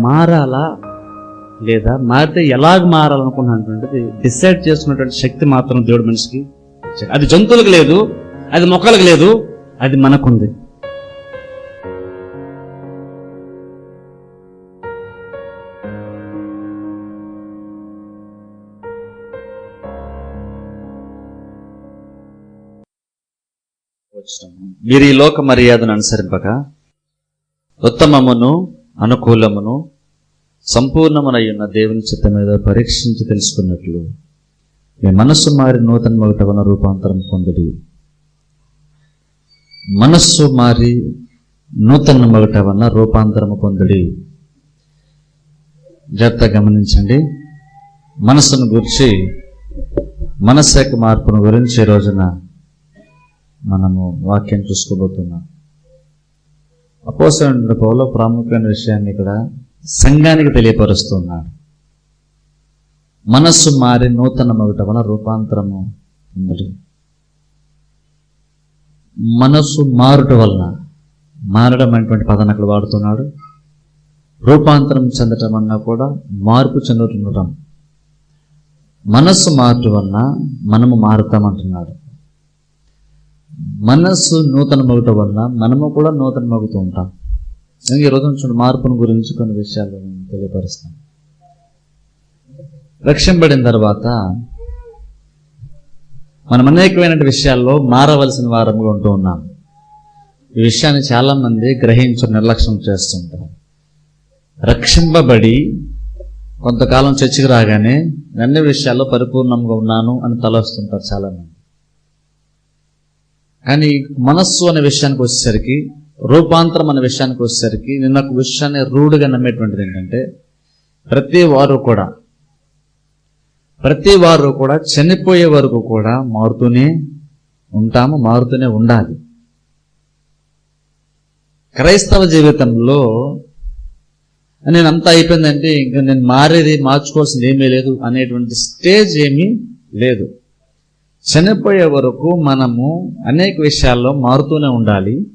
మారాలా లేదా మారితే ఎలాగ మారాలనుకున్నటువంటిది డిసైడ్ చేసుకున్నటువంటి శక్తి మాత్రం దేవుడు మనిషికి అది జంతువులకు లేదు అది మొక్కలకు లేదు అది మనకుంది. మీరు ఈ లోక మర్యాదను అనుసరింపక ఉత్తమమును అనుకూలమును సంపూర్ణమునయ్యున్న దేవుని చిత్త మీద పరీక్షించి తెలుసుకున్నట్లు. మీ మనస్సు మారి నూతన మొగటవన రూపాంతరం పొందడి. మనస్సు మారి నూతన మొగటవన రూపాంతరము పొందడి. జాగ్రత్త గమనించండి. మనస్సును గురించి మనస్సు యొక్క మార్పును గురించి ఈ రోజున మనము వాక్యం చూసుకోబోతున్నాం. అపోసరుడు పౌలో ప్రాముఖ్యమైన విషయాన్ని ఇక్కడ సంఘానికి తెలియపరుస్తున్నాడు. మనస్సు మారి నూతన మొదట వల్ల రూపాంతరము ఉంది మనస్సు మారుట వలన మారడం అనేటువంటి పదాన్ని అక్కడ వాడుతున్నాడు. రూపాంతరం చెందటం అన్నా కూడా మార్పు చెందుతుండటం మనస్సు మారటం వలన మనము మారుతామంటున్నాడు. మనస్సు నూతన మగుట వలన మనము కూడా నూతన మగుతూ ఉంటాం ఈ రోజు చూడండి మార్పును గురించి కొన్ని విషయాలు నేను తెలియపరుస్తాను. రక్షింపడిన తర్వాత మనం అనేకమైన విషయాల్లో మారవలసిన వారముగా ఉంటూ ఉన్నాం. ఈ విషయాన్ని చాలా మంది గ్రహించు నిర్లక్ష్యం చేస్తుంటారు. రక్షింపబడి కొంతకాలం చర్చికి రాగానే అన్ని విషయాల్లో పరిపూర్ణంగా ఉన్నాను అని తలొస్తుంటారు చాలా మంది కానీ మనస్సు అనే విషయానికి వచ్చేసరికి రూపాంతరం అనే విషయానికి వచ్చేసరికి నేను ఒక విషయాన్ని రూఢిగా నమ్మేటువంటిది ఏంటంటే ప్రతి వారు కూడా ప్రతి వారు కూడా చనిపోయే వరకు కూడా మారుతూనే ఉంటాము మారుతూనే ఉండాలి. క్రైస్తవ జీవితంలో నేను అంతా అయిపోయిందంటే ఇంకా నేను మారేది మార్చుకోవాల్సింది ఏమీ లేదు అనేటువంటి స్టేజ్ ఏమీ లేదు. చనిపోయే వరకు మనము అనేక విషయాల్లో మారుతూనే ఉండాలి.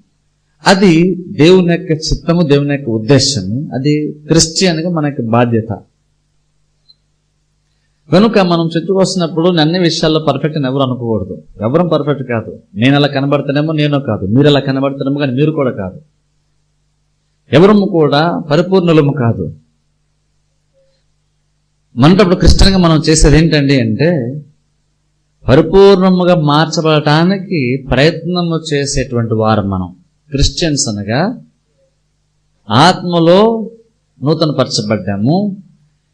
అది దేవుని యొక్క చిత్తము దేవుని యొక్క ఉద్దేశము. అది క్రిస్టియన్గా మనకి బాధ్యత. కనుక మనం చుట్టుకొస్తున్నప్పుడు అన్ని విషయాల్లో పర్ఫెక్ట్ అని ఎవరు అనుకోకూడదు. ఎవరం పర్ఫెక్ట్ కాదు. నేను అలా కనబడుతున్నామో నేను కాదు. మీరు అలా కనబడుతున్నామో కానీ మీరు కూడా కాదు. ఎవరము కూడా పరిపూర్ణులము కాదు. మనటప్పుడు క్రిస్టియన్గా మనం చేసేది ఏంటండి అంటే పరిపూర్ణముగా మార్చబడటానికి ప్రయత్నము చేసేటువంటి వారు మనం. క్రిస్టియన్స్ అనగా ఆత్మలో నూతన పరచబడ్డాము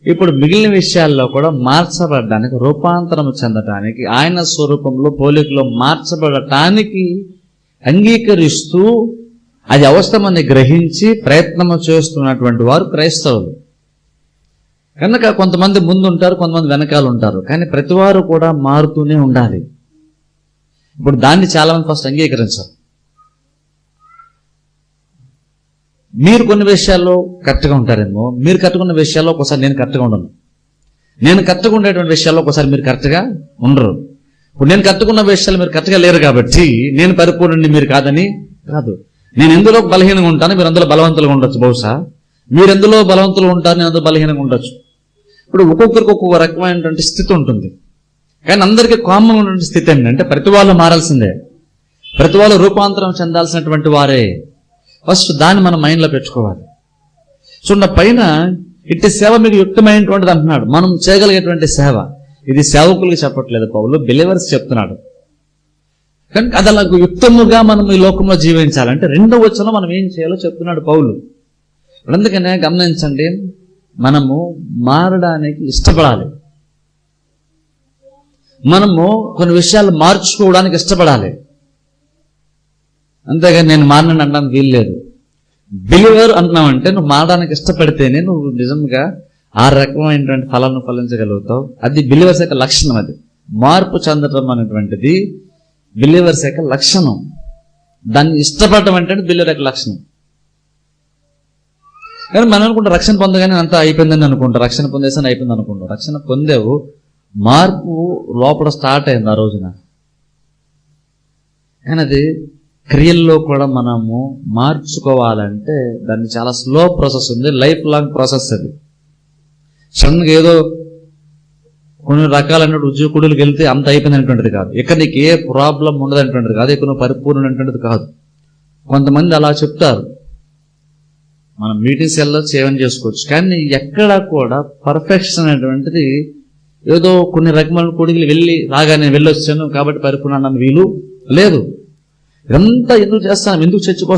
ఇప్పుడు మిగిలిన విషయాల్లో కూడా మార్చబడడానికి రూపాంతరం చెందటానికి ఆయన స్వరూపంలో పోలికలో మార్చబడటానికి అంగీకరిస్తూ అది అవసరమని గ్రహించి ప్రయత్నము చేస్తున్నటువంటి వారు క్రైస్తవులు. కనుక కొంతమంది ముందు ఉంటారు కొంతమంది వెనకాల ఉంటారు కానీ ప్రతి వారు కూడా మారుతూనే ఉండాలి. ఇప్పుడు దాన్ని చాలా మంది ఫస్ట్ అంగీకరించారు. మీరు కొన్ని విషయాల్లో కరెక్ట్గా ఉంటారేమో మీరు కట్టుకున్న విషయాల్లో ఒకసారి నేను కరెక్ట్గా ఉండను. నేను కరెక్ట్గా ఉండేటువంటి విషయాల్లో ఒకసారి మీరు కరెక్ట్గా ఉండరు. ఇప్పుడు నేను కట్టుకున్న విషయాలు మీరు కరెక్ట్గా లేరు కాబట్టి నేను పరిపూర్ణండి మీరు కాదని కాదు. నేను ఎందులో బలహీనంగా ఉంటాను మీరు అందులో బలవంతులుగా ఉండొచ్చు బహుశా. మీరు ఎందులో బలవంతులు ఉంటారు నేను అందులో బలహీనంగా ఉండొచ్చు. ఇప్పుడు ఒక్కొక్కరికి ఒక్కొక్క రకమైనటువంటి స్థితి ఉంటుంది. కానీ అందరికీ కామన్ ఉన్నటువంటి స్థితి ఏంటంటే ప్రతి వాళ్ళు మారాల్సిందే. ప్రతి వాళ్ళు రూపాంతరం చెందాల్సినటువంటి వారే. ఫస్ట్ దాన్ని మనం మైండ్లో పెట్టుకోవాలి. చూడండి పైన ఇట్టి సేవ మీకు యుక్తమైనటువంటిది అంటున్నాడు. మనం చేయగలిగేటువంటి సేవ. ఇది సేవకులకు చెప్పట్లేదు పౌలు బిలీవర్స్ చెప్తున్నాడు. కనుక అది అలా యుక్తముగా మనం ఈ లోకంలో జీవించాలంటే రెండో వచ్చలో మనం ఏం చేయాలో చెప్తున్నాడు పౌలు. అందుకనే గమనించండి మనము మారడానికి ఇష్టపడాలి. మనము కొన్ని విషయాలు మార్చుకోవడానికి ఇష్టపడాలి. అంతేగాని నేను మారనని అనడానికి వీలు లేదు. బిలీవర్ అంటున్నామంటే నువ్వు మారడానికి ఇష్టపడితేనే నువ్వు నిజంగా ఆ రకమైనటువంటి ఫలాలను ఫలించగలుగుతావు. అది బిలీవర్స్ యొక్క లక్షణం అది. మార్పు చెందడం అనేటువంటిది బిలీవర్స్ యొక్క లక్షణం. దాన్ని ఇష్టపడటం అంటే బిలీవర్ యొక్క లక్షణం. కానీ మనం అనుకుంటాం రక్షణ పొందగానే అంతా అయిపోయిందని అనుకుంటాం. రక్షణ పొందేసాను అయిపోయింది అనుకుంటాం. రక్షణ పొందేవు మార్పు లోపల స్టార్ట్ అయింది ఆ రోజున. కానీ అది క్రియల్లో కూడా మనము మార్చుకోవాలంటే దాన్ని చాలా స్లో ప్రాసెస్ ఉంది. లైఫ్ లాంగ్ ప్రాసెస్ అది. సడన్గా ఏదో కొన్ని రకాలైన ఉద్యోగుడికి వెళ్తే అంత అయిపోయింది అనేటువంటిది కాదు. ఇక్కడ నీకు ఏ ప్రాబ్లం ఉండదనేటువంటిది కాదు. ఇక్కడ నువ్వు పరిపూర్ణమైనటువంటిది కాదు. కొంతమంది అలా చెప్తారు. మనం మీటింగ్స్ వెళ్ళొచ్చు ఏమైనా చేసుకోవచ్చు. కానీ ఎక్కడ కూడా పర్ఫెక్షన్ అనేటువంటిది ఏదో కొన్ని రకమైన కొడుకులు వెళ్ళి రాగానే వెళ్ళొచ్చాను కాబట్టి పరిపూర్ణ వీలు లేదు. ఇదంతా ఎందుకు చేస్తాం ఎందుకు చర్చకు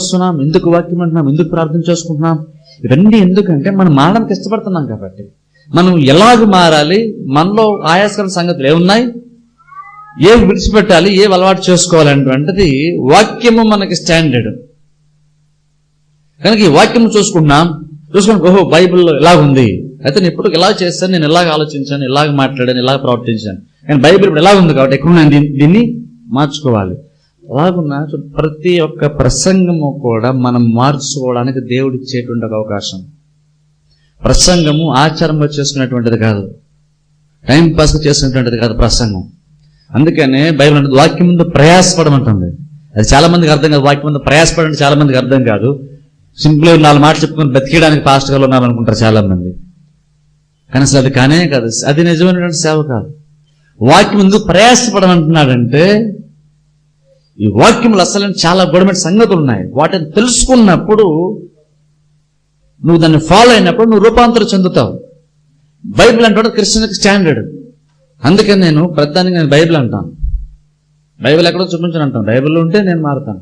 ఎందుకు వాక్యం అంటున్నాం ఎందుకు ప్రార్థన చేసుకుంటున్నాం? ఇవన్నీ ఎందుకంటే మనం మారడానికి ఇష్టపడుతున్నాం కాబట్టి. మనం ఎలాగ మారాలి? మనలో ఆయాస్కర సంగతులు ఏమున్నాయి? ఏవి విడిచిపెట్టాలి? ఏవి అలవాటు చేసుకోవాలనేటువంటిది వాక్యము మనకి స్టాండర్డ్ కనుక ఈ వాక్యం చూసుకున్నాం చూసుకుని ఓహో బైబిల్లో ఇలా ఉంది. అయితే నేను ఇప్పుడు ఇలా చేస్తాను నేను ఇలాగ ఆలోచించాను ఇలాగ మాట్లాడాను ఇలాగ ప్రవర్తించాను. కానీ బైబిల్ ఇప్పుడు ఎలా ఉంది కాబట్టి ఎక్కడ నేను దీన్ని- దీన్ని మార్చుకోవాలి. అలాగున్న ప్రతి ఒక్క ప్రసంగము కూడా మనం మార్చుకోవడానికి దేవుడు ఇచ్చేటువంటి ఒక అవకాశం. ప్రసంగము ఆచారంగా చేసుకునేటువంటిది కాదు. టైం పాస్గా చేసుకునేటువంటిది కాదు ప్రసంగం. అందుకనే బైబిల్ అంటే వాక్యం ముందు ప్రయాసపడమంటుంది. అది చాలా మందికి అర్థం కాదు వాక్యం ముందు ప్రయాసపడండి చాలా మందికి అర్థం కాదు. సింపుల్ నాలుగు మాటలు చెప్పుకొని బతికేయడానికి పాస్ట్గా చాలామంది. చాలా మంది కానీ అసలు అది కానే కాదు. అది నిజమైనటువంటి సేవ కాదు. వాక్యం ముందు ప్రయాసపడమంటున్నాడంటే ఈ వాక్యములు అసలు చాలా గొడవమైన సంగతులు ఉన్నాయి. వాటిని తెలుసుకున్నప్పుడు నువ్వు దాన్ని ఫాలో అయినప్పుడు నువ్వు రూపాంతరం చెందుతావు. బైబిల్ అంటే క్రిస్టియన్కి స్టాండర్డ్ అందుకని నేను ప్రధానంగా నేను బైబిల్ అంటాను. బైబిల్ ఎక్కడో చూపించను అంటాను. బైబిల్ ఉంటే నేను మారుతాను.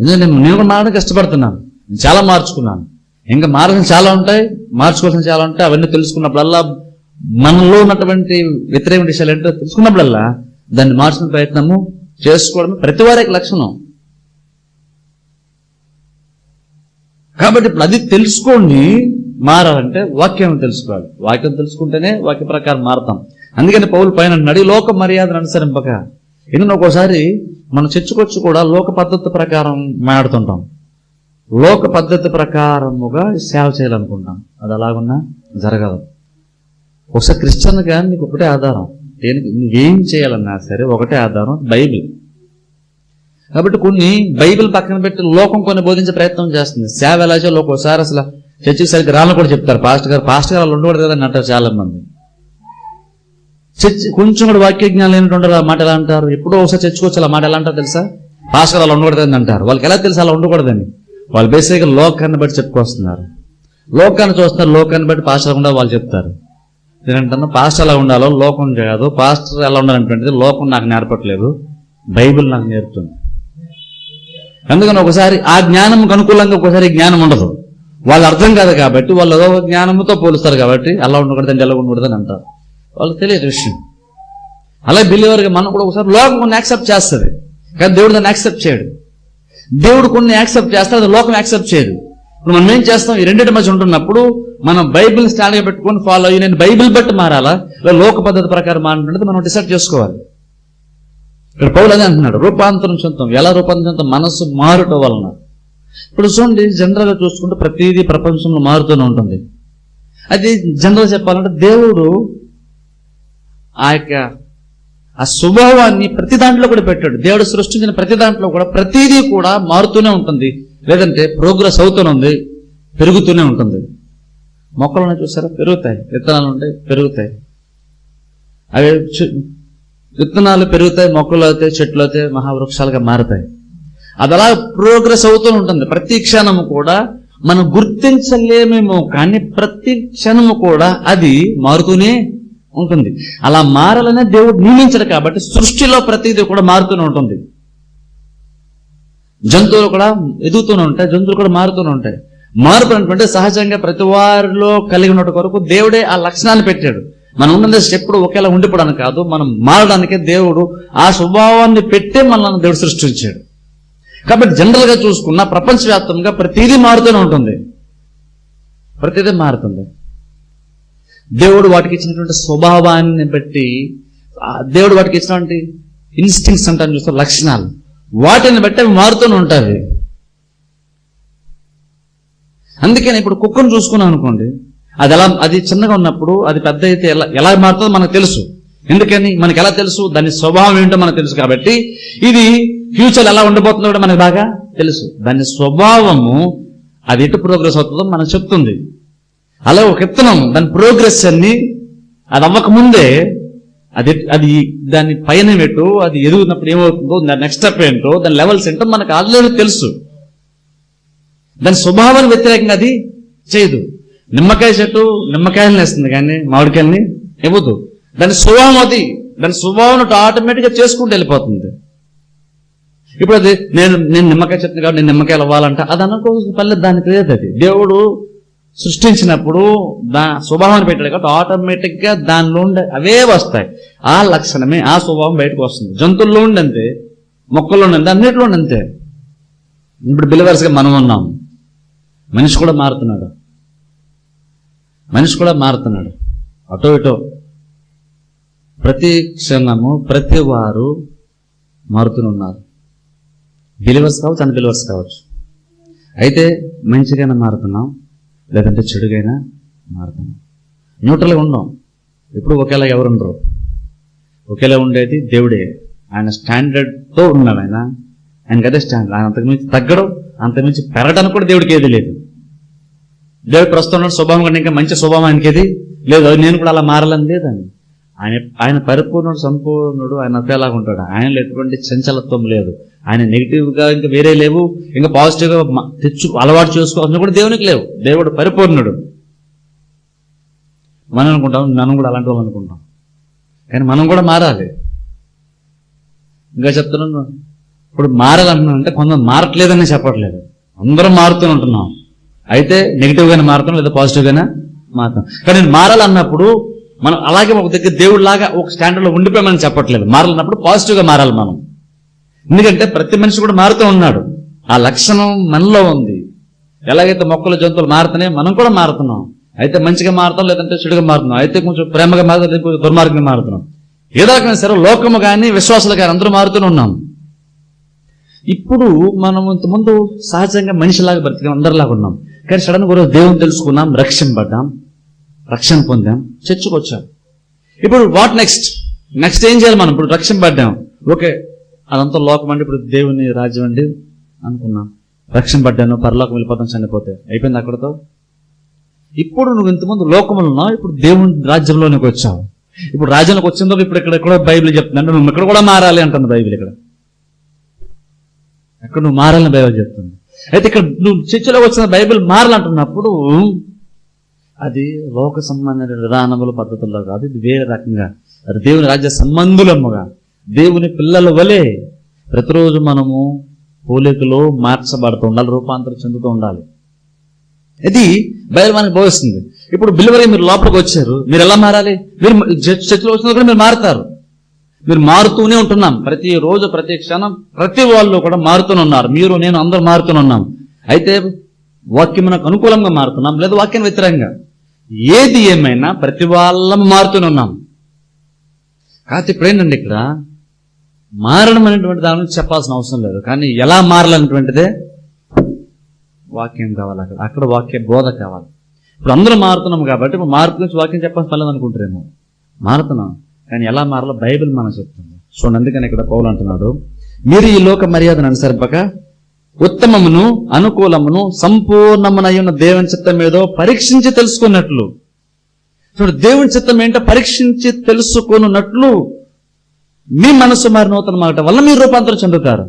ఎందుకంటే నేను నేను కూడా మారడానికి ఇష్టపడుతున్నాను. నేను చాలా మార్చుకున్నాను. ఇంకా మార్గం చాలా ఉంటాయి మార్చుకోవాల్సిన చాలా ఉంటాయి. అవన్నీ తెలుసుకున్నప్పుడల్లా మనలో ఉన్నటువంటి వ్యతిరేక విషయాలు ఏంటో తెలుసుకున్నప్పుడల్లా దాన్ని మార్చిన ప్రయత్నము చేసుకోవడం ప్రతి వారికి లక్షణం. కాబట్టి ఇప్పుడు అది తెలుసుకోండి మారాలంటే వాక్యం తెలుసుకోవాలి. వాక్యం తెలుసుకుంటేనే వాక్య ప్రకారం మారతాం. అందుకని పౌలు పైన నడి లోక మర్యాదను అనుసరింపక. ఎందుకంటే ఒక్కోసారి మనం చర్చకొచ్చి కూడా లోక పద్ధతి ప్రకారం మాట్లాడుతుంటాం. లోక పద్ధతి ప్రకారముగా సేవ చేయాలనుకుంటాం అది అలాగున్నా జరగదు. ఒకసారి క్రిస్టియన్గా నీకు ఒకటే ఆధారం. దేనికి నువ్వేం చేయాలన్నా సరే ఒకటే ఆధారం బైబిల్. కాబట్టి కొన్ని బైబిల్ పక్కన పెట్టి లోకం కొన్ని బోధించే ప్రయత్నం చేస్తుంది. సేవ ఎలా చేయాలి ఒక్కోసారి అసలు చర్చికి సరిగ్గా రాళ్ళని కూడా చెప్తారు. పాస్టర్ గారు పాస్టర్ గారు వాళ్ళు ఉండకూడదు కదా అని అంటారు చాలా మంది చర్చి కొంచెం కూడా వాక్య జ్ఞానం లేనటువంటి ఆ మాట ఎలా అంటారు? ఎప్పుడో ఒకసారి చర్చకోవచ్చు అలా మాట ఎలా అంటారు తెలుసా? పాస్టర్ గారు అలా ఉండకూడదని అంటారు. వాళ్ళకి ఎలా తెలుసు అలా ఉండకూడదని? వాళ్ళు బేసిక్గా లోకాన్ని బట్టి చెప్పుకొస్తున్నారు. లోకాన్ని చూస్తున్నారు లోకాన్ని బట్టి పాస్టర్ కూడా వాళ్ళు చెప్తారు. నేనంటాను పాస్టర్ ఎలా ఉండాలో లోకం కాదు. పాస్టర్ ఎలా ఉండాలంటే లోకం నాకు నేర్పట్లేదు. బైబిల్ నాకు నేర్పుతుంది. అందుకని ఒకసారి ఆ జ్ఞానం అనుకూలంగా ఒకసారి జ్ఞానం ఉండదు. వాళ్ళు అర్థం కాదు కాబట్టి వాళ్ళు ఏదో జ్ఞానంతో పోలుస్తారు కాబట్టి అలా ఉండకూడదండి ఎలా ఉండకూడదని అంటారు. వాళ్ళకి తెలియదు విషయం. అలా బిలీవర్గా మనం కూడా ఒకసారి లోకం యాక్సెప్ట్ చేస్తుంది. కానీ దేవుడు దాన్ని యాక్సెప్ట్ చేయడు. దేవుడు కొన్ని యాక్సెప్ట్ చేస్తే అది లోకం యాక్సెప్ట్ చేయదు. ఇప్పుడు మనం ఏం చేస్తాం? ఈ రెండింటి మధ్య ఉంటున్నప్పుడు మనం బైబిల్ స్టాండ్గా పెట్టుకొని ఫాలో అయ్యి నేను బైబిల్ బట్టి మారాలా? ఇలా లోక పద్ధతి ప్రకారం మారాలంటే మనం డిసైడ్ చేసుకోవాలి. ఇక్కడ పౌలు అదే అంటున్నాడు రూపాంతరం చెందాం ఎలా రూపాంతరం చెందాం మనసు మారటం వలన. ఇప్పుడు చూడండి జనరల్గా చూసుకుంటే ప్రతిదీ ప్రపంచంలో మారుతూనే ఉంటుంది. అది జనరల్ చెప్పాలంటే దేవుడు ఆ యొక్క ఆ స్వభావాన్ని ప్రతి దాంట్లో కూడా పెట్టాడు. దేవుడు సృష్టించిన ప్రతి దాంట్లో కూడా ప్రతిదీ కూడా మారుతూనే ఉంటుంది. లేదంటే ప్రోగ్రెస్ అవుతూనే ఉంది పెరుగుతూనే ఉంటుంది. మొక్కలను చూసారా? పెరుగుతాయి. విత్తనాలు ఉంటాయి పెరుగుతాయి. అవి విత్తనాలు పెరుగుతాయి మొక్కలు అవుతాయి చెట్లు అవుతాయి మహావృక్షాలుగా మారుతాయి. అది అలా ప్రోగ్రెస్ అవుతూ ఉంటుంది. ప్రతి క్షణము కూడా మనం గుర్తించలేమేమో కానీ ప్రతి క్షణము కూడా అది మారుతూనే ఉంటుంది. అలా మారాలనే దేవుడు నియమించడు కాబట్టి సృష్టిలో ప్రతిదీ కూడా మారుతూనే ఉంటుంది. జంతువులు కూడా ఎదుగుతూనే ఉంటాయి జంతువులు కూడా మారుతూనే ఉంటాయి. మార్పు అంటే సహజంగా ప్రతి వారిలో కలిగి కొరకు దేవుడే ఆ లక్షణాన్ని పెట్టాడు. మనం ఉన్నది ఎప్పుడు ఒకేలా ఉండిపోవడానికి కాదు మనం మారడానికే దేవుడు ఆ స్వభావాన్ని పెట్టే మనల్ని దేవుడు సృష్టించాడు. కాబట్టి జనరల్గా చూసుకున్న ప్రపంచవ్యాప్తంగా ప్రతిదీ మారుతూనే ఉంటుంది. ప్రతిదీ మారుతుంది. దేవుడు వాటికి ఇచ్చినటువంటి స్వభావాన్ని బట్టి దేవుడు వాటికి ఇచ్చినటువంటి ఇన్స్టింగ్స్ అంటాను చూస్తే లక్షణాలు. వాటిని బట్టి అవి మారుతూనే ఉంటాయి. అందుకని ఇప్పుడు కుక్కను చూసుకున్నాం అనుకోండి. అది ఎలా అది చిన్నగా ఉన్నప్పుడు అది పెద్ద అయితే ఎలా ఎలా మారుతుందో మనకు తెలుసు. ఎందుకని? మనకి ఎలా తెలుసు? దాని స్వభావం ఏంటో మనకు తెలుసు కాబట్టి. ఇది ఫ్యూచర్ ఎలా ఉండబోతుందో కూడా మనకు బాగా తెలుసు. దాని స్వభావము అది ఎటు ప్రోగ్రెస్ అవుతుందో మనకు చెప్తుంది. అలా ఒక విత్తనం దాని ప్రోగ్రెస్ అన్ని అది అవ్వక ముందే అది అది దాని పైన పెట్టు అది ఎదుగుతున్నప్పుడు ఏమవుతుందో దాని నెక్స్ట్ స్టెప్ ఏంటో దాని లెవెల్స్ ఏంటో మనకు ఆల్రెడీ తెలుసు. దాని స్వభావాన్ని వ్యతిరేకంగా అది చేయదు. నిమ్మకాయ చెట్టు నిమ్మకాయలను వేస్తుంది కానీ మామిడికాయలని ఇవ్వదు. దాని స్వభావం అది. దాని స్వభావం ఆటోమేటిక్గా చేసుకుంటూ వెళ్ళిపోతుంది. ఇప్పుడు అది నేను నేను నిమ్మకాయ చెట్టు కాబట్టి నేను నిమ్మకాయలు అవ్వాలంట అది అనుకో పల్లె దానికి లేదు అది. దేవుడు సృష్టించినప్పుడు దా స్వభావాన్ని పెట్టాడు కాబట్టి ఆటోమేటిక్గా దానిలో ఉండే అవే వస్తాయి. ఆ లక్షణమే ఆ స్వభావం బయటకు వస్తుంది. జంతువుల్లో ఉండి అంతే మొక్కల్లో ఉండి అంతే అన్నిట్లో ఉండి అంతే ఇప్పుడు బిలివర్స్గా మనం ఉన్నాం. మనిషి కూడా మారుతున్నాడు. మనిషి కూడా మారుతున్నాడు. అటో ఇటో. ప్రతి క్షణము ప్రతి వారు మారుతున్నారు బిలివర్స్ కావచ్చు అన్ బిలివర్స్ కావచ్చు. అయితే మంచిగానే మారుతున్నాం. లేదంటే చెడుగైనా మారుతాం. న్యూట్రల్గా ఉండం ఎప్పుడు ఒకేలా ఎవరు ఉండరు ఒకేలా ఉండేది దేవుడే. ఆయన స్టాండర్డ్తో ఉన్నాడు ఆయన. ఆయనకి అదే స్టాండర్డ్. ఆయన అంతకుమించి తగ్గడం అంతకుమించి పెరగడానికి కూడా దేవుడికి ఏది లేదు. దేవుడు ప్రస్తుతం ఉన్న స్వభావం కంటే ఇంకా మంచి స్వభావం ఆయనకి ఏది లేదు నేను కూడా అలా మారాలని లేదండి. ఆయన ఆయన పరిపూర్ణుడు సంపూర్ణుడు ఆయన ఒకేలాగా ఉంటాడు ఆయనలో ఎటువంటి చంచలత్వం లేదు. ఆయన నెగిటివ్గా ఇంకా వేరే లేవు ఇంకా పాజిటివ్గా తెచ్చు అలవాటు చేసుకోవాల్సిన కూడా దేవునికి లేవు. దేవుడు పరిపూర్ణుడు. మనం అనుకుంటాం మనం కూడా అలాంటి వాళ్ళు అనుకుంటాం. కానీ మనం కూడా మారాలి. ఇంకా చెప్తున్నాను ఇప్పుడు మారాలంటున్నాడు అంటే కొందరు మారట్లేదని చెప్పట్లేదు. అందరం మారుతూనే ఉంటున్నాం. అయితే నెగిటివ్ గానే మారుతాం లేదా పాజిటివ్ గానే మారుతాం. కానీ నేను మారాలన్నప్పుడు మనం అలాగే ఒక దగ్గర దేవుడిలాగా ఒక స్టాండర్డ్లో ఉండిపోయామని చెప్పట్లేదు. మారాలన్నప్పుడు పాజిటివ్గా మారాలి మనం. ఎందుకంటే ప్రతి మనిషి కూడా మారుతూ ఉన్నాడు. ఆ లక్షణం మనలో ఉంది. ఎలాగైతే మొక్కలు జంతువులు మారుతున్నాయి మనం కూడా మారుతున్నాం. అయితే మంచిగా మారుతాం లేదంటే చెడుగా మారుతున్నాం. అయితే కొంచెం ప్రేమగా మారుతాం లేకపోతే దుర్మార్గంగా మారుతున్నాం. ఏదో రకమైన సరే లోకము కానీ విశ్వాసాలు కానీ అందరూ మారుతూనే ఉన్నాం. ఇప్పుడు మనం ఇంతకుముందు సహజంగా మనిషిలాగా బ్రతికాం అందరిలాగా ఉన్నాం. కానీ సడన్గా దేవుని తెలుసుకున్నాం రక్షింపడ్డాం రక్షణ పొందాం. చర్చకు వచ్చాం ఇప్పుడు వాట్ నెక్స్ట్ నెక్స్ట్ ఏం చేయాలి మనం? ఇప్పుడు రక్షింపడ్డాం ఓకే అదంతా లోకం అంటే ఇప్పుడు దేవుని రాజ్యం అండి అనుకున్నాం. రక్షింపడ్డాను పరలోకం వెళ్ళిపోతాం చనిపోతే. అయిపోయింది అక్కడతో? ఇప్పుడు నువ్వు ఇంతకుముందు లోకములు ఉన్నావు ఇప్పుడు దేవుని రాజ్యంలోనికి వచ్చావు. ఇప్పుడు రాజ్యంలోకి వచ్చిందో ఇప్పుడు ఇక్కడ ఎక్కడో బైబిల్ చెప్తున్నాను నువ్వు ఇక్కడ కూడా మారాలి అంటుంది బైబిల్ ఇక్కడ. ఎక్కడ నువ్వు మారాలని బైబిల్ చెప్తుంది. అయితే ఇక్కడ నువ్వు చర్చలోకి వచ్చిన బైబిల్ మారాలంటున్నప్పుడు అది లోక సంబంధమైన విధానముల పద్ధతుల్లో కాదు ఇది వేరే రకంగా. అది దేవుని రాజ్య సంబంధులముగా దేవుని పిల్లల వలె ప్రతిరోజు మనము పోలికలో మార్చబడుతూ ఉండాలి రూపాంతరం చెందుతూ ఉండాలి. ఇది బయలు మనకు ఇప్పుడు బిల్వరి మీరు లోపలికి వచ్చారు మీరు ఎలా మారాలి? మీరు చర్చలో వచ్చిన కూడా మీరు మారుతారు. మీరు మారుతూనే ఉంటున్నాం. ప్రతి రోజు ప్రతి క్షణం ప్రతి వాళ్ళు కూడా మారుతూనే ఉన్నారు. మీరు నేను అందరూ మారుతూనే ఉన్నాం. అయితే వాక్యం మనకు అనుకూలంగా మారుతున్నాం లేదా వాక్యం వ్యతిరేకంగా? ఏది ఏమైనా ప్రతి వాళ్ళం మారుతూనున్నాం కాకపోతే ఇప్పుడేంటండి ఇక్కడ? మారడం అనేటువంటి దాని గురించి చెప్పాల్సిన అవసరం లేదు. కానీ ఎలా మారాలనేటువంటిదే వాక్యం కావాలి అక్కడ. అక్కడ వాక్య బోధ కావాలి. ఇప్పుడు అందరూ మారుతున్నాం కాబట్టి మార్పు గురించి వాక్యం చెప్పాల్సిన పర్లేదు అనుకుంటారేమో మారుతున్నాం. కానీ ఎలా మారాలో బైబిల్ మనం చెప్తుంది. చూడండి అందుకని ఇక్కడ పౌలు అంటున్నాడు మీరు ఈ లోక మర్యాదను అనుసరింపక ఉత్తమమును అనుకూలమును సంపూర్ణమునయ్యున్న దేవుని చిత్తం ఏదో పరీక్షించి తెలుసుకున్నట్లు. చూడు దేవుని చిత్తం ఏంటో పరీక్షించి తెలుసుకున్నట్లు మీ మనసు మారిన నూతన మాట వల్ల మీరు రూపాంతరం చెందుతారు.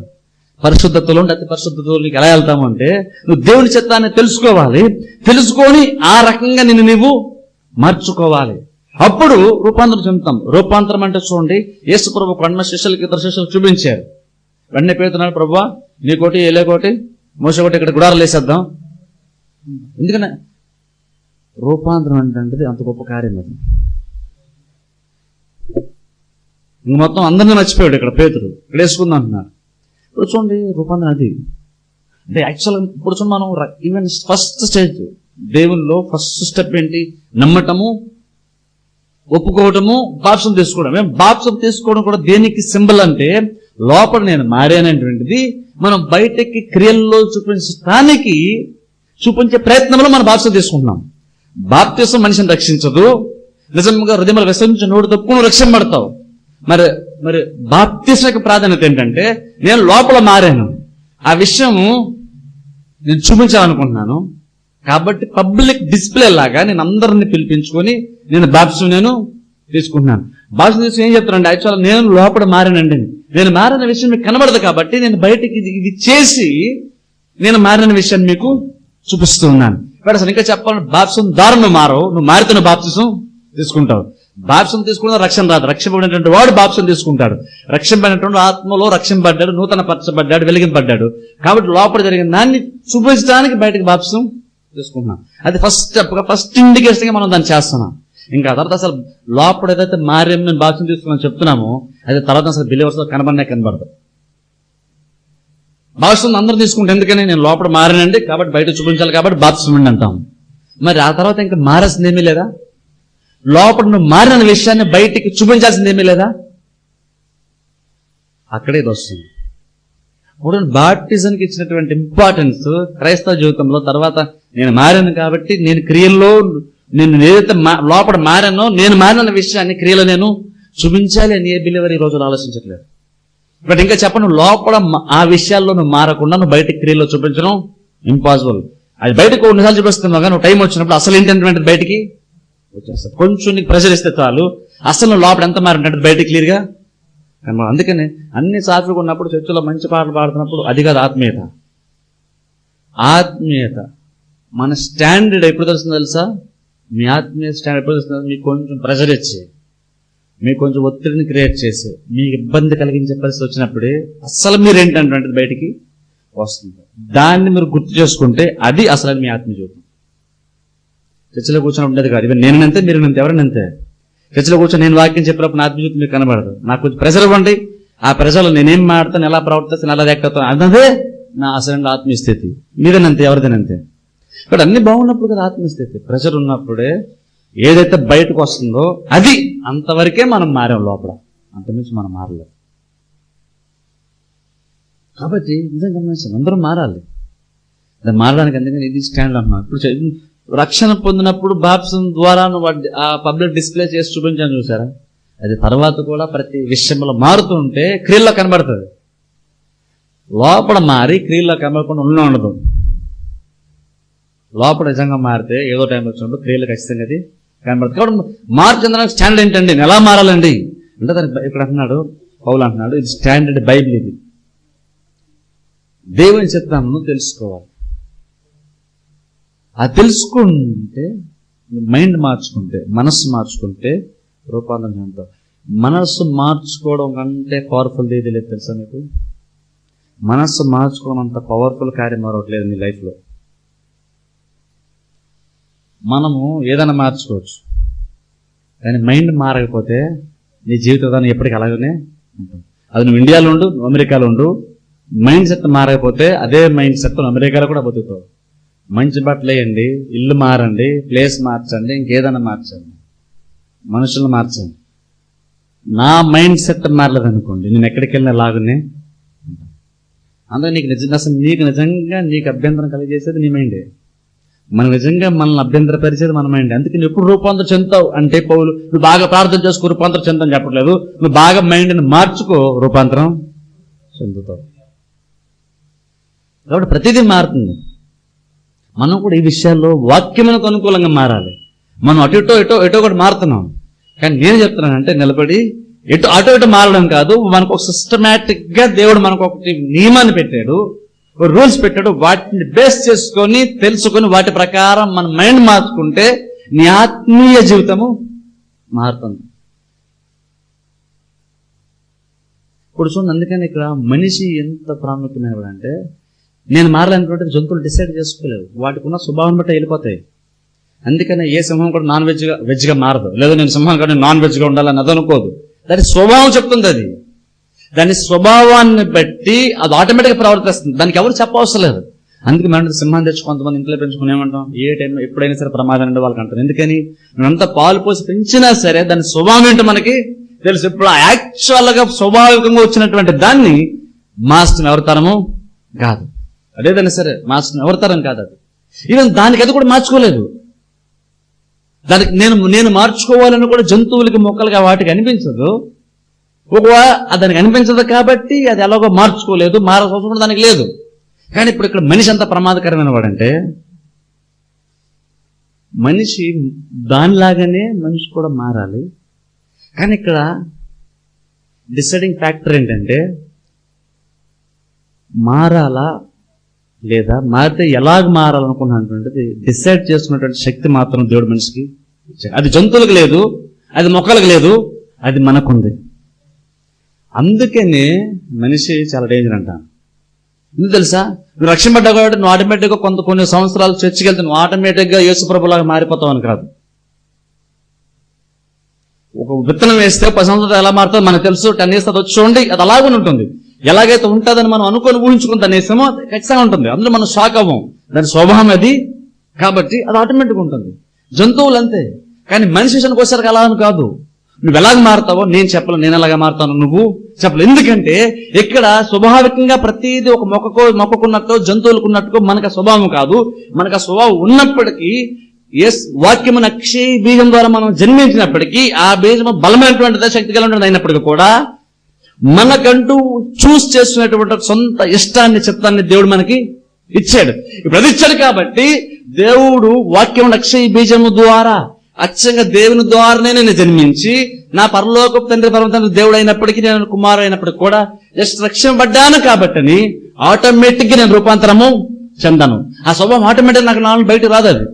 పరిశుద్ధతలో ఉండి అతి పరిశుద్ధతలో నీకు ఎలా వెళ్తాము అంటే నువ్వు దేవుని చిత్తాన్ని తెలుసుకోవాలి. తెలుసుకొని ఆ రకంగా నిన్ను నీవు మార్చుకోవాలి. అప్పుడు రూపాంతరం చెందుతాం. రూపాంతరం అంటే చూడండి యేసుప్రభు కొండ శిష్యులకి ఇద్దరు శిష్యులకు చూపించారు. వెంటనే పేరుతున్నాడు ప్రభు నీకోటి ఏలేకోటి మోసకోటి ఇక్కడ గుడారాలు వేసేద్దాం. ఎందుకనే? రూపాంతరం అంటే అంత గొప్ప కార్యం అది. ఇంక మొత్తం అందరినీ మర్చిపోయాడు ఇక్కడ పేతుడు. ఇక్కడ వేసుకుందాం అంటున్నాడు. ఇప్పుడు చూడండి రూపాంతరం అది. అంటే యాక్చువల్ ఇప్పుడు చూడండి మనం ఈవెన్ ఫస్ట్ స్టేజ్ దేవుల్లో ఫస్ట్ స్టెప్ ఏంటి? నమ్మటము ఒప్పుకోవటము బాప్సం తీసుకోవడం. బాప్సం తీసుకోవడం కూడా దేనికి సింబల్ అంటే లోపల నేను మారానటువంటిది మనం బయటకి క్రియల్లో చూపించడానికి చూపించే ప్రయత్నంలో మనం బాప్సం తీసుకుంటున్నాం. బాప్తిసం మనిషిని రక్షించదు. నిజంగా హృదయంలో విశ్వసించి నోడు తప్పు నువ్వు రక్షింపడతావు మరి మరి బాప్తిస్మ యొక్క ప్రాధాన్యత ఏంటంటే నేను లోపల మారాను. ఆ విషయము నేను చూపించాలనుకుంటున్నాను. కాబట్టి పబ్లిక్ డిస్ప్లే లాగా నేను అందరిని పిలిపించుకొని నేను బాప్సం నేను తీసుకుంటున్నాను బాప్సం తీసుకుని ఏం చెప్తానండి యాక్చువల్ నేను లోపల మారానండి. నేను మారిన విషయం మీకు కనబడదు కాబట్టి నేను బయటికి ఇది ఇది చేసి నేను మారిన విషయాన్ని మీకు చూపిస్తూ ఉన్నాను. ఇక్కడ అసలు ఇంకా చెప్పాలంటే బాప్సం దారు నువ్వు మారవు. నువ్వు మారుతున్న బాప్సం తీసుకుంటావు. బాప్సం తీసుకున్న రక్షణ రాదు. రక్షింపబడినటువంటి వాడు బాప్సం తీసుకుంటాడు. రక్షింపడినటువంటి ఆత్మలో రక్షింపడ్డాడు నూతన పరచబడ్డాడు వెలిగింపడ్డాడు కాబట్టి లోపల జరిగిన దాన్ని చూపించడానికి బయటకు బాప్సం తీసుకుంటున్నాం. అది ఫస్ట్ స్టెప్ ఫస్ట్ ఇండికేషన్గా మనం దాన్ని చేస్తున్నాం. ఇంకా ఆ తర్వాత అసలు లోపల ఏదైతే మారేం మేము బాప్సం తీసుకున్నాం చెప్తున్నామో అది తర్వాత అసలు బిలీవర్స్లో కనబడినా కనబడదు. బాప్సం అందరూ తీసుకుంటే ఎందుకని? నేను లోపల మారానండి కాబట్టి బయట చూపించాలి కాబట్టి బాప్సం అంటాం. మరి ఆ తర్వాత ఇంకా మారాల్సింది ఏమీ లేదా? లోపల నువ్వు మారిన విషయాన్ని బయటికి చూపించాల్సింది ఏమీ లేదా? అక్కడే ఇది వస్తుంది. ఇప్పుడు బాప్టిజంకి ఇచ్చినటువంటి ఇంపార్టెన్స్ క్రైస్తవ జీవితంలో తర్వాత నేను మారాను కాబట్టి నేను క్రియల్లో నేను ఏదైతే మా- లోపల మారానో నేను మారిన విషయాన్ని క్రియలో నేను చూపించాలి అని ఏ బిలీవర్ ఈ రోజులు ఆలోచించట్లేదు. బట్ ఇంకా చెప్పను లోపల ఆ విషయాల్లో నువ్వు మారకుండా నువ్వు బయట క్రియలో చూపించడం ఇంపాసిబుల్ అది బయటకు కొన్నిసార్లు చూపిస్తున్నావు కానీ టైం వచ్చినప్పుడు అసలు ఏంటంటే బయటికి? వచ్చేస్తుంది కొంచెం నీకు ప్రెషర్ ఇస్తే చాలు. అసలు లోపల ఎంత మారింటే బయట క్లియర్గా కనబడ అన్ని సార్లు ఉన్నప్పుడు చర్చిలో మంచి పాటలు పాడుతున్నప్పుడు అది కాదు ఆత్మీయత. ఆత్మీయత. మన స్టాండర్డ్ ఎప్పుడు తెలుస్తుందో తెలుసా? మీ ఆత్మీయ స్టాండ్ మీకు కొంచెం ప్రెషర్ ఇచ్చి మీకు కొంచెం ఒత్తిడిని క్రియేట్ చేసి మీకు ఇబ్బంది కలిగించే పరిస్థితి వచ్చినప్పుడే అసలు మీరు ఏంటంటే బయటికి వస్తుంది. దాన్ని మీరు గుర్తు చేసుకుంటే అది అసలు మీ ఆత్మీయ జీవితం చర్చలో కూర్చొని ఉండేది కాదు. ఇవన్నీ నేనంతే మీరు నంతే ఎవరినంతే. చర్చలో కూర్చొని నేను వాక్యం చెప్పినప్పుడు నా ఆత్మీయ మీకు కనబడదు. నాకు కొంచెం ప్రెషర్ ఇవ్వండి. ఆ ప్రెషర్లో నేనేం మాడతాను ఎలా ప్రవర్తిస్తాను ఎలా రియాక్ట్ అన్నదే నా అసలు ఆత్మీయ స్థితి. మీదేనంతే ఎవరిదేనంతే. ఇక్కడ అన్ని బాగున్నప్పుడు కదా ఆత్మస్థితి. ప్రెషర్ ఉన్నప్పుడే ఏదైతే బయటకు వస్తుందో అది అంతవరకే మనం మారాం లోపల. అంతమించి మనం మారలేదు కాబట్టి నిజంగా గమనించాలి. అందరూ మారాలి. అది మారడానికి అందుకని ఇది స్టాండ్ అన్నమాట ఇప్పుడు రక్షణ పొందినప్పుడు బాప్సం ద్వారా ఆ- పబ్లిక్ డిస్ప్లే చేసి చూపించాను చూసారా? అది తర్వాత కూడా ప్రతి విషయంలో మారుతూ ఉంటే క్రియల్లో కనబడుతుంది. లోపల మారి క్రియల్లో కనబడకుండా ఉండదు లోపల నిజంగా మారితే ఏదో టైం వచ్చినప్పుడు క్రియలు ఖచ్చితంగా అది కనబడుతుంది. కాబట్టి మార్పు చెందడానికి స్టాండర్డ్ ఏంటండి? ఎలా మారాలండి? అంటే దానికి ఇక్కడ అంటున్నాడు పౌలు అంటున్నాడు ఇది స్టాండర్డ్ బైబిల్ ఇది. దేవుని చిత్తాలను తెలుసుకోవాలి. అది తెలుసుకుంటే మైండ్ మార్చుకుంటే మనస్సు మార్చుకుంటే రూపాంతరం చెందుతాం. మనస్సు మార్చుకోవడం కంటే పవర్ఫుల్ ఏది లేదు తెలుసా మీకు? మనస్సు మార్చుకోవడం అంత పవర్ఫుల్ కార్యం మరొకట్లేదు నీ లైఫ్లో మనము ఏదైనా మార్చుకోవచ్చు. కానీ మైండ్ మారకపోతే నీ జీవిత విధానం ఎప్పటికీ అలాగనే ఉంటుంది. అది నువ్వు ఇండియాలో ఉండు నువ్వు అమెరికాలో ఉండు మైండ్ సెట్ మారకపోతే అదే మైండ్ సెట్ అమెరికాలో కూడా బతుకుతావు. మంచి బట్టలు వేయండి ఇల్లు మారండి ప్లేస్ మార్చండి ఇంకేదైనా మార్చండి. మనుషులు మార్చండి. నా మైండ్ సెట్ మారలేదు అనుకోండి నేను ఎక్కడికి వెళ్ళినా లాగునే అందుకే నీకు నిజ అసలు నీకు నిజంగా నీకు అభ్యంతరం కలిగేసేది నీ మైండే. మనం నిజంగా మనల్ని అభ్యంతరపరిచేది మన మైండ్ అందుకే నువ్వు ఎప్పుడు రూపాంతరం చెందుతావు? అంటే పౌలు నువ్వు బాగా ప్రార్థన చేసుకో రూపాంతరం చెందని చెప్పట్లేదు. నువ్వు బాగా మైండ్ని మార్చుకో రూపాంతరం చెందుతావు. కాబట్టి ప్రతిదీ మారుతుంది. మనం కూడా ఈ విషయాల్లో వాక్యములకు అనుకూలంగా మారాలి. మనం అటు ఇటో ఇటో ఎటో ఒకటి మారుతున్నాం. కానీ నేను చెప్తున్నానంటే నిలబడి ఎటు అటు ఇటు మారడం కాదు మనకు ఒక సిస్టమేటిక్గా దేవుడు మనకు ఒకటి నియమాన్ని పెట్టాడు. రూల్స్ పెట్టాడు. వాటిని బేస్ చేసుకొని తెలుసుకొని వాటి ప్రకారం మన మైండ్ మార్చుకుంటే నీ ఆత్మీయ జీవితము మారుతుంది. ఇప్పుడు చూడండి అందుకని ఇక్కడ మనిషి ఎంత ప్రాముఖ్యమైనవాడు అంటే నేను మారాలనుకుంటే జంతువులు డిసైడ్ చేసుకోలేవు. వాటికి ఉన్న స్వభావం బట్టి వెళ్ళిపోతాయి. అందుకనే ఏ సింహం కూడా నాన్ వెజ్గా వెజ్గా మారదు. లేదా నేను సింహం కూడా నాన్ వెజ్గా ఉండాలని అదనుకోదు దాని స్వభావం చెప్తుంది అది. దాని స్వభావాన్ని బట్టి అది ఆటోమేటిక్గా ప్రవర్తిస్తుంది. దానికి ఎవరు చెప్పవసరం లేదు అందుకే మనం సింహాన్ని తెచ్చి కొంతమంది ఇంట్లో పెంచుకుని ఏమంటాం? ఏ టైం ఎప్పుడైనా సరే ప్రమాదం అండి వాళ్ళకి అంటారు. ఎందుకని? అంత పాలు పోసి పెంచినా సరే దాని స్వభావం ఏంటో మనకి తెలుసు. ఇప్పుడు యాక్చువల్గా స్వాభావికంగా వచ్చినటువంటి దాన్ని మాస్టర్ ఎవరితరము కాదు. అదేదైనా సరే మాస్టర్ ఎవరితరం కాదు అది. ఈవెన్ దానికి అది కూడా మార్చుకోలేదు. దానికి నేను నేను మార్చుకోవాలని కూడా జంతువులకి మొక్కలుగా వాటికి అనిపించదు. ఒకవేళ అతనికి అనిపించదు కాబట్టి అది ఎలాగో మార్చుకోలేదు మారాల్సిన అవసరం దానికి లేదు. కానీ ఇప్పుడు ఇక్కడ మనిషి అంత ప్రమాదకరమైన వాడంటే మనిషి దానిలాగానే మనిషి కూడా మారాలి. కానీ ఇక్కడ డిసైడింగ్ ఫ్యాక్టర్ ఏంటంటే మారాలా లేదా మారితే ఎలాగ మారాలనుకున్నటువంటిది డిసైడ్ చేసుకున్నటువంటి శక్తి మాత్రం దేవుడు మనిషికి అది జంతువులకు లేదు అది మొక్కలకు లేదు అది మనకుంది. అందుకనే మనిషి చాలా డేంజర్ అంటాను ఎందుకు తెలుసా? నువ్వు రక్షింపడ్డా కాబట్టి నువ్వు ఆటోమేటిక్గా కొంత కొన్ని సంవత్సరాలు చర్చికి వెళ్తే నువ్వు ఆటోమేటిక్గా యేసుప్రభులాగా మారిపోతావు అని కాదు. ఒక విత్తనం వేస్తే పది సంవత్సరాలు ఎలా మారుతుంది మనకు తెలుసు. టెన్ ఇయర్స్ అది వచ్చి చూడండి అది అలాగే ఉంటుంది. ఎలాగైతే ఉంటుందని మనం అనుకొని ఊహించుకుని దాని వేసామో ఖచ్చితంగా ఉంటుంది. అందులో మనం షాక్ అవ్వం. దాని స్వభావం అది. కాబట్టి అది ఆటోమేటిక్గా ఉంటుంది. జంతువులు అంతే. కానీ మనిషి విషయానికి వచ్చేసరికి అలా అని కాదు. నువ్వు ఎలాగ మారుతావో నేను చెప్పను నేను ఎలాగ మారుతాను నువ్వు చెప్పలేదు ఎందుకంటే ఇక్కడ స్వాభావికంగా ప్రతిదీ ఒక మొక్కకో మొక్కకున్నట్టు జంతువులకు ఉన్నట్టుకో మనకు స్వభావం కాదు. మనకు ఆ స్వభావం ఉన్నప్పటికీ ఎస్ వాక్యమున అక్షయ బీజం ద్వారా మనం జన్మించినప్పటికీ ఆ బీజము బలమైనటువంటిది శక్తి కలిగినది అయినప్పటికీ కూడా మనకంటూ చూస్ చేసుకునేటువంటి సొంత ఇష్టాన్ని చిత్తాన్ని దేవుడు మనకి ఇచ్చాడు. ఇప్పుడు అది ఇచ్చాడు కాబట్టి దేవుడు వాక్యం అక్షయ బీజము ద్వారా అచ్చంగా దేవుని ద్వారానే నేను జన్మించి నా పరలోక తండ్రి పరమ దేవుడు అయినప్పటికీ నేను కుమారు అయినప్పటికీ కూడా జస్ట్ రక్షింపడ్డాను కాబట్టని ఆటోమేటిక్ ఆటోమేటిక్గా నేను రూపాంతరము చెందను. ఆ స్వభావం ఆటోమేటిక్ నాకు నాలుగు బయట రాదు అది.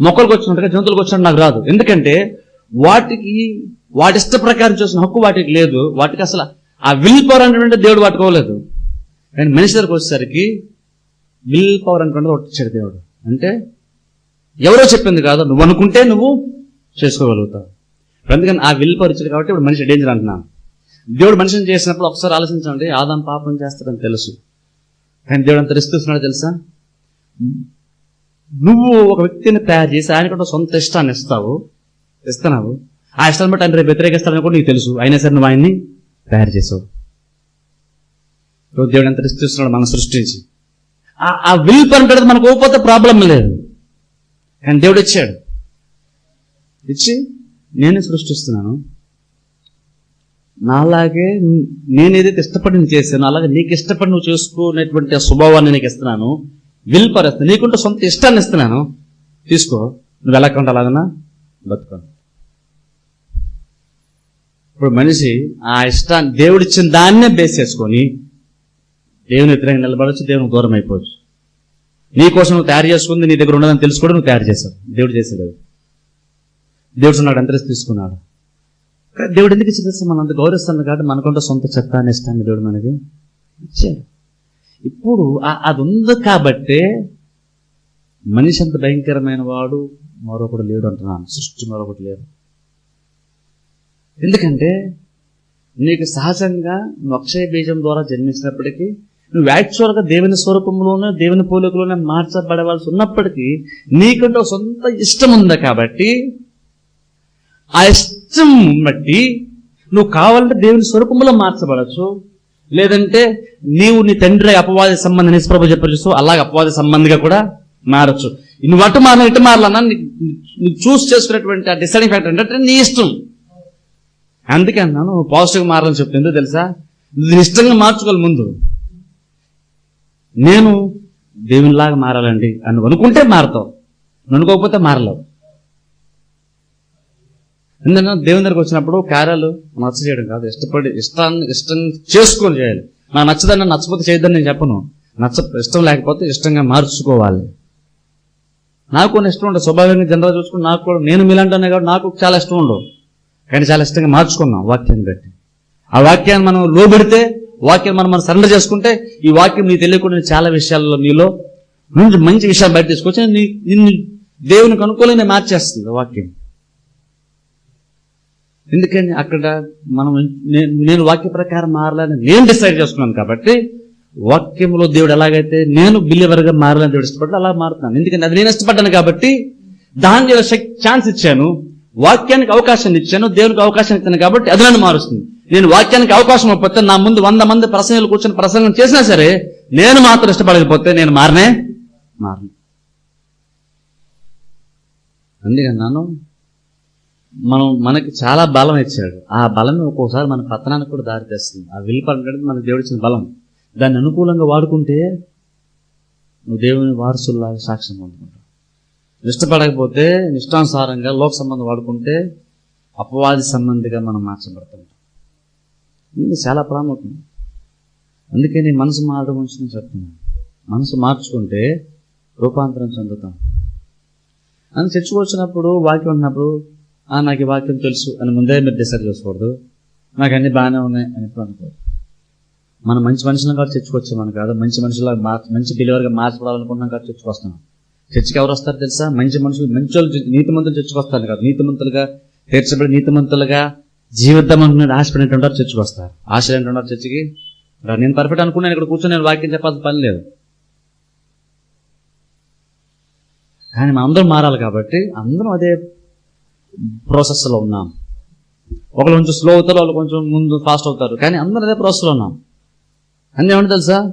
మొక్కలకు వచ్చినట్టుగా జంతువులకు వచ్చినట్టు నాకు రాదు. ఎందుకంటే వాటికి వాటి ఇష్ట ప్రకారం చూసిన హక్కు వాటికి లేదు. వాటికి అసలు ఆ విల్ పవర్ అనేటువంటి దేవుడు వాటికి కానీ మనిషి దగ్గరకు వచ్చేసరికి విల్ పవర్ అనేటువంటిది ఒకటి ఇచ్చాడు దేవుడు. అంటే ఎవరో చెప్పింది కాదు. నువ్వు అనుకుంటే నువ్వు చేసుకోగలుగుతావు అందుకని ఆ విల్ పవర్ ఇచ్చాడు కాబట్టి ఇప్పుడు మనిషి డేంజర్ అంటున్నాను దేవుడు మనిషిని చేసినప్పుడు ఒకసారి ఆలోచించండి ఆదాం పాపం చేస్తాడని తెలుసు. కానీ దేవుడు అంత రిస్క్ తెలుసా? నువ్వు ఒక వ్యక్తిని తయారు చేసి ఆయనకంటే సొంత ఇష్టాన్ని ఇస్తావు ఇస్తున్నావు. ఆ ఇష్టాన్ని బట్టి ఆయన రేపు వ్యతిరేకిస్తాడని కూడా నీకు తెలుసు. అయినా సరే నువ్వు ఆయన్ని తయారు చేసావు. దేవుడు ఎంత రిస్క్ ఇస్తున్నాడు మనం సృష్టించి. ఆ- ఆ విల్ పని మనకు పోతే ప్రాబ్లం లేదు. కానీ దేవుడు ఇచ్చాడు. ఇచ్చి నేనే సృష్టిస్తున్నాను. నాలాగే నేను ఏదైతే ఇష్టపడి నేను చేశాను అలాగే నీకు ఇష్టపడి నువ్వు చేసుకునేటువంటి ఆ స్వభావాన్ని నీకు ఇస్తున్నాను. విల్ పరిస్తాను నీకుంటే సొంత ఇష్టాన్ని ఇస్తున్నాను. తీసుకో. నువ్వు ఎలా కొంటే అలాగనా బతుకో. ఇప్పుడు మనిషి ఆ ఇష్టాన్ని దేవుడు ఇచ్చిన దాన్నే బేస్ చేసుకొని దేవుని వ్యతిరేకంగా నిలబడచ్చు దేవునికి దూరం అయిపోవచ్చు. నీ కోసం నువ్వు తయారు చేసుకుంది నీ దగ్గర ఉన్నదని తెలుసుకోవడం నువ్వు తయారు చేసావు. దేవుడు చేసేది దేవుడు ఉన్నాడు అంతరిసి తీసుకున్నాడు. దేవుడు ఎందుకు ఇచ్చేది మనం అంత గౌరవిస్తాను కాబట్టి మనకుంటే సొంత చెత్తాన్ని ఇష్టాన్ని దేవుడు మనకి ఇచ్చాడు. ఇప్పుడు అది ఉంది కాబట్టే మనిషి అంత భయంకరమైన వాడు మరొకడు లేడు అంటున్నాను. సృష్టి మరొకటి లేడు. ఎందుకంటే నీకు సహజంగా నువ్వు అక్షయ బీజం ద్వారా జన్మించినప్పటికీ నువ్వు యాక్చువల్గా దేవుని స్వరూపంలోనే దేవుని పోలికలోనే మార్చబడవలసి ఉన్నప్పటికీ నీకంటే సొంత ఇష్టం ఉంది కాబట్టి ఆ ఇష్టం బట్టి నువ్వు కావాలంటే దేవుని స్వరూపంలో మార్చబడచ్చు. లేదంటే నీవు నీ తండ్రి అపవాది సంబంధం నిష్ప్రభ చెప్పారు అలాగే అపవాది సంబంధిగా కూడా మారచ్చు. నువ్వు అటు మారను ఇటు మారాలన్నా నువ్వు చూస్ చేసుకునేటువంటి ఆ డిసైడింగ్ ఫ్యాక్టర్ ఏంటంటే నీ ఇష్టం. అందుకే అన్నాను పాజిటివ్ మారాలని చెప్తుంది తెలుసా? నువ్వు నీ ఇష్టంగా మార్చుకోవాలి ముందు. నేను దేవునిలాగా మారాలండి అని అనుకుంటే మారతావు. నువ్వు అనుకోకపోతే మారలేవు. ఎందుకంటే దేవుని దగ్గరకు వచ్చినప్పుడు కార్యాలు నచ్చ చేయడం కాదు. ఇష్టపడి ఇష్టాన్ని ఇష్టం చేసుకొని చేయాలి. నాకు నచ్చదని నచ్చపోతే చేయొద్దని నేను చెప్పను. నచ్చ ఇష్టం లేకపోతే ఇష్టంగా మార్చుకోవాలి. నాకు కొన్ని ఇష్టం ఉండదు. స్వభావంగా జనరల్ చూసుకుని నాకు కూడా నేను మీలాంటానే కాబట్టి నాకు చాలా ఇష్టం ఉండవు. కానీ చాలా ఇష్టంగా మార్చుకున్నాం వాక్యాన్ని బట్టి. ఆ వాక్యాన్ని మనం లోబెడితే వాక్యం మనం మనం సరెండర్ చేసుకుంటే ఈ వాక్యం నీకు తెలియకుండా చాలా విషయాల్లో నీలో నుంచి మంచి విషయాలు బయట తీసుకొచ్చి నీ నిన్ను దేవునికి అనుకూలంగా మార్చేస్తుంది వాక్యం. ఎందుకని అక్కడ మనం నేను- నేను వాక్య ప్రకారం మారాలని నేను డిసైడ్ చేసుకున్నాను కాబట్టి వాక్యంలో దేవుడు ఎలాగైతే నేను బిలీవర్గా మారాలని దేవుడు ఇష్టపడ్డా అలా మారుతున్నాను. ఎందుకంటే అది నేను ఇష్టపడ్డాను కాబట్టి దాని ఛాన్స్ ఇచ్చాను వాక్యానికి అవకాశాన్ని ఇచ్చాను దేవునికి అవకాశం ఇచ్చాను కాబట్టి అది నన్ను మారుస్తుంది. నేను వాక్యానికి అవకాశం ఇవ్వకపోతే నా ముందు వంద మంది ప్రసంగాలు కూర్చొని ప్రసంగం చేసినా సరే నేను మాత్రం ఇష్టపడకపోతే నేను మారనే మారను. అందుకన్నాను మనం మనకి చాలా బలం ఇచ్చాడు. ఆ బలం ఒక్కోసారి మన పతనానికి కూడా దారి తెస్తుంది. ఆ విల్ పడడానికి మన దేవుడిచ్చిన బలం. దాన్ని అనుకూలంగా వాడుకుంటే నువ్వు దేవుని వారసుల్లాగా సాక్ష్యం పొందుకుంటావు. ఇష్టపడకపోతే ఇష్టానుసారంగా లోక సంబంధం వాడుకుంటే అపవాది సంబంధిగా మనం మార్చబడుతుంటాం ఇది చాలా ప్రాముఖ్యం. అందుకే నీ మనసు మారడం గురించి నేను చెప్తున్నాను. మనసు మార్చుకుంటే రూపాంతరం చెందుతాం. అని చర్చకొచ్చినప్పుడు వాక్యం ఉన్నప్పుడు నాకు ఈ వాక్యం తెలుసు అని ముందే మీరు డిసైడ్ చేసుకోకూడదు. నాకు అన్ని బాగానే ఉన్నాయి అని ఎప్పుడు అనుకోదు మనం మంచి మనుషులను కాదు చర్చకొచ్చాం మనం కాదు. మంచి మనుషులు మార్చ మంచి బిలీవర్గా మార్చబడాలనుకుంటున్నాం కాదు చర్చకొస్తున్నాం. చర్చికి ఎవరు వస్తారు తెలుసా? మంచి మనుషులు మంచి వాళ్ళు నీతిమంతులు చర్చకు వస్తారు కాదు. నీతిమంతులుగా తీర్చబడి నీతిమంతులుగా జీవితం అనుకునే ఆశపడినట్టు ఉంటారు చర్చకు వస్తారు ఆశ ఉంటారు చర్చికి నేను పర్ఫెక్ట్ అనుకున్నాను. ఇక్కడ కూర్చొని నేను వాక్యం చెప్పాల్సిన పని లేదు. కానీ మనం అందరం మారాలి కాబట్టి అందరం అదే ప్రాసెస్లో ఉన్నాం. ఒకళ్ళు కొంచెం స్లో అవుతారు వాళ్ళు కొంచెం ముందు ఫాస్ట్ అవుతారు. కానీ అందరం అదే ప్రాసెస్లో ఉన్నాం. అన్నీ ఏమంటే తెలుసా?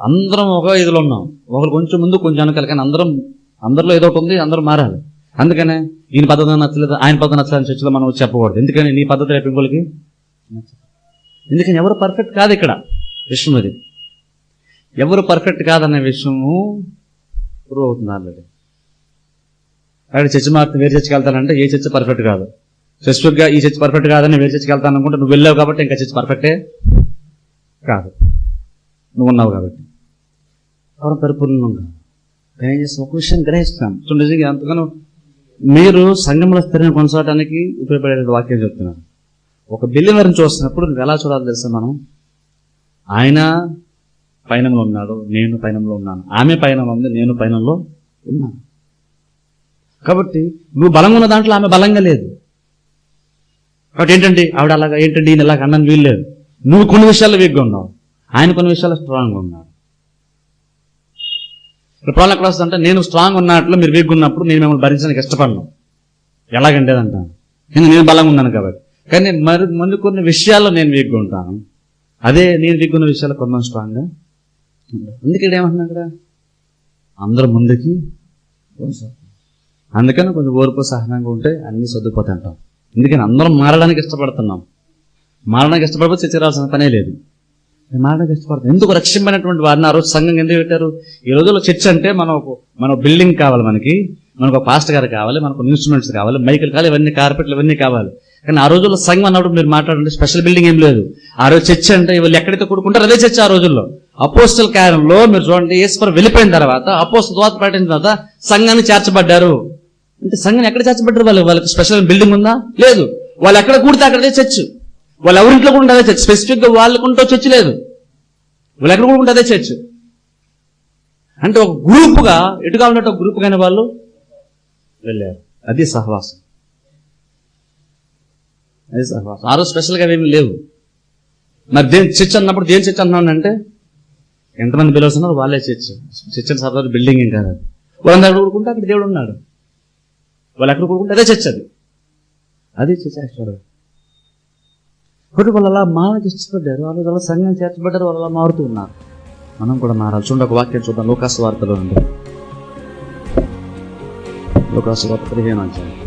అందరం ఒక ఇదిలో ఉన్నాం. ఒకరు కొంచెం ముందు కొంచెం వెనకాలి. కానీ అందరం అందరిలో ఏదో ఒకటి ఉంది అందరం మారాలి. అందుకనే ఈయన పద్ధతి నచ్చలేదు? ఆయన పద్ధతి నచ్చలేదని చర్చలో మనం చెప్పకూడదు. ఎందుకని? నీ పద్ధతి రేపు ఇంకోళ్ళకి ఎందుకని? ఎవరు పర్ఫెక్ట్ కాదు ఇక్కడ. విషయం అది. ఎవరు పర్ఫెక్ట్ కాదనే విషయము ప్రూవ్ అవుతుంది ఆల్రెడీ అక్కడ చర్చ మాత్రం వేరే చర్చకి వెళ్తానంటే ఏ చర్చ పర్ఫెక్ట్ కాదు. స్పెసిఫిక్గా ఈ చర్చ పర్ఫెక్ట్ కాదని వేరే చర్చకి వెళ్తాను అనుకుంటే నువ్వు వెళ్ళావు కాబట్టి ఇంకా చర్చ పర్ఫెక్టే కాదు. నువ్వు ఉన్నావు కాబట్టి. ఎవరు పరిపూర్ణం కాదు. ఒక విషయం గ్రహిస్తాం. చూడండి నిజంగా అంతగానో మీరు సంఘంలో స్థిరంగా కొనసాగడానికి ఉపయోగపడే వాక్యం చెప్తున్నాను ఒక బిల్లివరిని చూస్తున్నప్పుడు నువ్వు ఎలా చూడాలి తెలుసా మనం? ఆయన పయనంలో ఉన్నాడు నేను పయనంలో ఉన్నాను. ఆమె పైన ఉంది నేను పయనంలో ఉన్నాను. కాబట్టి నువ్వు బలంగా ఉన్న దాంట్లో ఆమె బలంగా లేదు. కాబట్టి ఏంటండి ఆవిడ అలాగా ఏంటండి ఈయన ఇలాగ అన్నం వీలు లేదు. నువ్వు కొన్ని విషయాల్లో వీక్గా ఉన్నావు. ఆయన కొన్ని విషయాల్లో స్ట్రాంగ్గా ఉన్నాడు. ఇప్పుడు ప్రాబ్లం ఎక్కడ వస్తుందంటే నేను స్ట్రాంగ్ ఉన్నట్లు మీరు వీక్గా ఉన్నప్పుడు నేను మిమ్మల్ని భరించడానికి ఇష్టపడను. ఎలాగంటే అంటాను. నేను నేను బలంగా ఉన్నాను కాబట్టి. కానీ మరి ముందు కొన్ని విషయాల్లో నేను వీక్గా ఉంటాను. అదే నేను వీక్గా ఉన్న విషయాల్లో కొంత స్ట్రాంగ్గా అందుకే ఇక్కడ ఏమంటున్నా ఇక్కడ? అందరూ ముందుకి అందుకని కొంచెం ఓర్పు సహనంగా ఉంటే అన్ని సర్దుపోతాయి అంటాం ఎందుకని అందరం మారడానికి ఇష్టపడుతున్నాం. మారడానికి ఇష్టపడిపోతే చర్చరాల్సిన పనే లేదు. మారడానికి ఇష్టపడతాం. ఎందుకు రక్షింపైనటువంటి వారిని ఆ రోజు సంఘం ఎందుకు పెట్టారు? ఈ రోజుల్లో చర్చ అంటే మనం మన బిల్డింగ్ కావాలి మనకి మనకు ఒక పాస్ట్ గారు కావాలి మనకు ఇన్స్ట్రుమెంట్స్ కావాలి మైకులు కావాలి ఇవన్నీ కార్పెట్లు ఇవన్నీ కావాలి. కానీ ఆ రోజుల్లో సంఘం అన్నప్పుడు మీరు మాట్లాడండి స్పెషల్ బిల్డింగ్ ఏం లేదు. ఆ రోజు చర్చ అంటే వీళ్ళు ఎక్కడైతే కూడుకుంటారు అదే చర్చ ఆ రోజుల్లో. అపోస్టల్ కాలంలో మీరు చూడండి ఈశ్వర్ వెళ్ళిపోయిన తర్వాత అపోస్టల్ దోత ప్రకటించిన తర్వాత సంఘాన్ని చేర్చబడ్డారు. అంటే సంఘం ఎక్కడ చేర్చబడ్డారు వాళ్ళు? వాళ్ళకి స్పెషల్ బిల్డింగ్ ఉందా? లేదు. వాళ్ళు ఎక్కడ కూడితే అక్కడే చర్చ్. వాళ్ళు ఎవరింట్లో కూడా అదే చర్చ్. స్పెసిఫిక్గా వాళ్ళకుంటూ చర్చ్ లేదు. వాళ్ళు ఎక్కడ కూడా అదే చర్చ్. అంటే ఒక గ్రూపుగా ఎటుగా ఉన్నట్టు ఒక గ్రూప్ కానీ వాళ్ళు వెళ్ళారు. అది సహవాసం. అది సహవాసం. ఆ రోజు స్పెషల్గా ఏమి లేవు. మరి దేని చర్చ్ అన్నప్పుడు దేని చర్చ్ అన్నానంటే ఎంతమంది పిలవస్తున్నారు వాళ్ళే చర్చ్. చర్చ్ అని సరదా బిల్డింగ్ ఏం కాదు. వాళ్ళందరూ కూడుకుంటే అక్కడ దేవుడు ఉన్నాడు. వాళ్ళు ఎక్కడ కూడుకుంటే అదే చర్చ్ అది అది చర్చ్ యాక్చువల్గా. కాబట్టి వాళ్ళు అలా మారడానికి ఇష్టపడ్డారు వాళ్ళు అలా సంఘం చేర్చబడ్డారు వాళ్ళు అలా మారుతూ ఉన్నారు. మనం కూడా మారాలి. చూడండి ఒక వాక్యం చూద్దాం. లోకాసు వార్తలో ఉంది. లోకాసు వార్త పదిహేను అధ్యాయం.